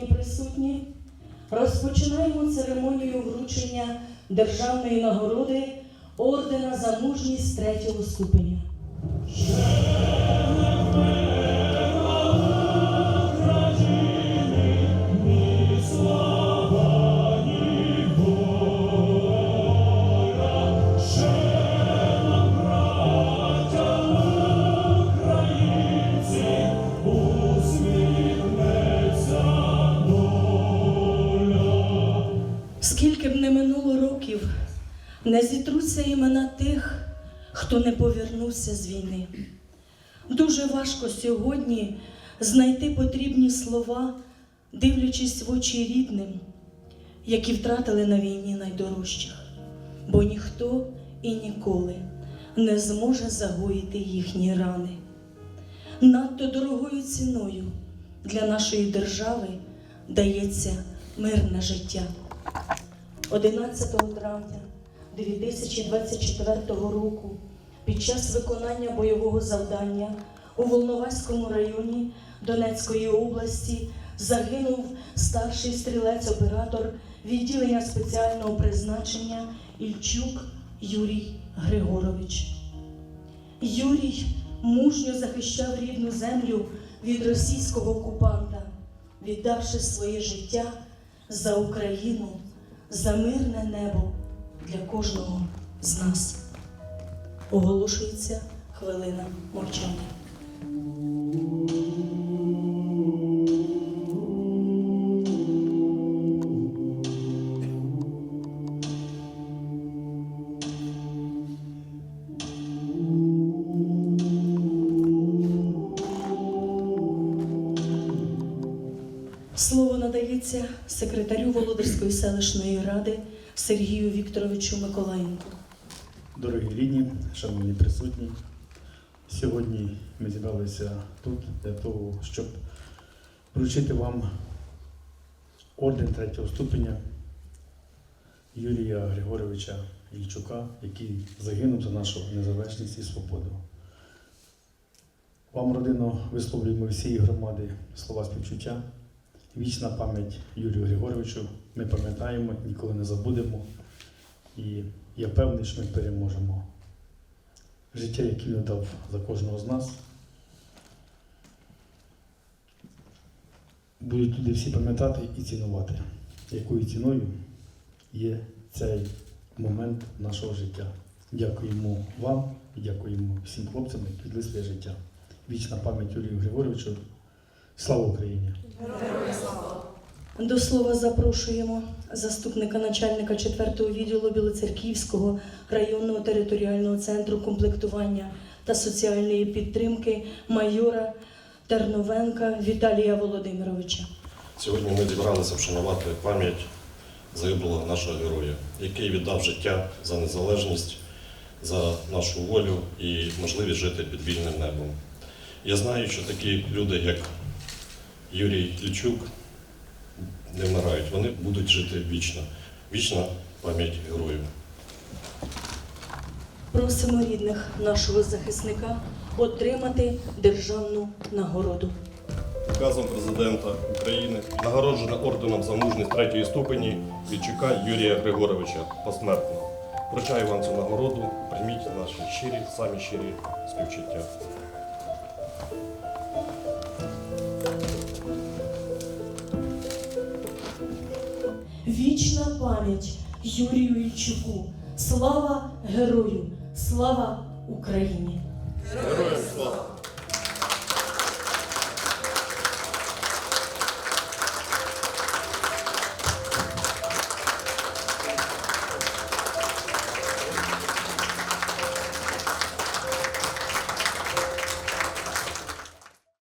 Шановні присутні, розпочинаємо церемонію вручення державної нагороди ордена за мужність третього ступеня. Скільки б не минуло років, не зітруться імена тих, хто не повернувся з війни. Дуже важко сьогодні знайти потрібні слова, дивлячись в очі рідним, які втратили на війні найдорожчих, бо ніхто і ніколи не зможе загоїти їхні рани. Надто дорогою ціною для нашої держави дається мирне життя. 11 травня 2024 року під час виконання бойового завдання у Волноваському районі Донецької області загинув старший стрілець-оператор відділення спеціального призначення Ільчук Юрій Григорович. Юрій мужньо захищав рідну землю від російського окупанта, віддавши своє життя за Україну, за мирне небо для кожного з нас. Оголошується хвилина мовчання. Слово надається секретарю Володарської селищної ради Сергію Вікторовичу Миколаєнку. Дорогі рідні, шановні присутні, сьогодні ми зібралися тут для того, щоб вручити вам орден третього ступеня Юрія Григоровича Ільчука, який загинув за нашу незалежність і свободу. Вам, родино, висловлюємо всієї громади слова співчуття. Вічна пам'ять Юрію Григоровичу. Ми пам'ятаємо, ніколи не забудемо. І я певний, що ми переможемо. Життя, яке він дав за кожного з нас. Будуть люди всі пам'ятати і цінувати, якою ціною є цей момент нашого життя. Дякуємо вам і дякуємо всім хлопцям, які відли своє життя. Вічна пам'ять Юрію Григоровичу. Слава Україні! До слова запрошуємо заступника начальника 4-го відділу Білоцерківського районного територіального центру комплектування та соціальної підтримки майора Терновенка Віталія Володимировича. Сьогодні ми зібралися вшанувати пам'ять загиблого нашого героя, який віддав життя за незалежність, за нашу волю і можливість жити під вільним небом. Я знаю, що такі люди, як Юрій Ільчук, не вмирають, вони будуть жити вічно. Вічна пам'ять героїв. Просимо рідних нашого захисника отримати державну нагороду. Указом президента України нагороджено орденом за мужність третьої ступені Вітчука Юрія Григоровича посмертно. Вручаю вам цю нагороду. Прийміть наші щирі, самі щирі співчуття. Вічна пам'ять Юрію Ільчуку. Слава герою! Слава Україні! Героям слава!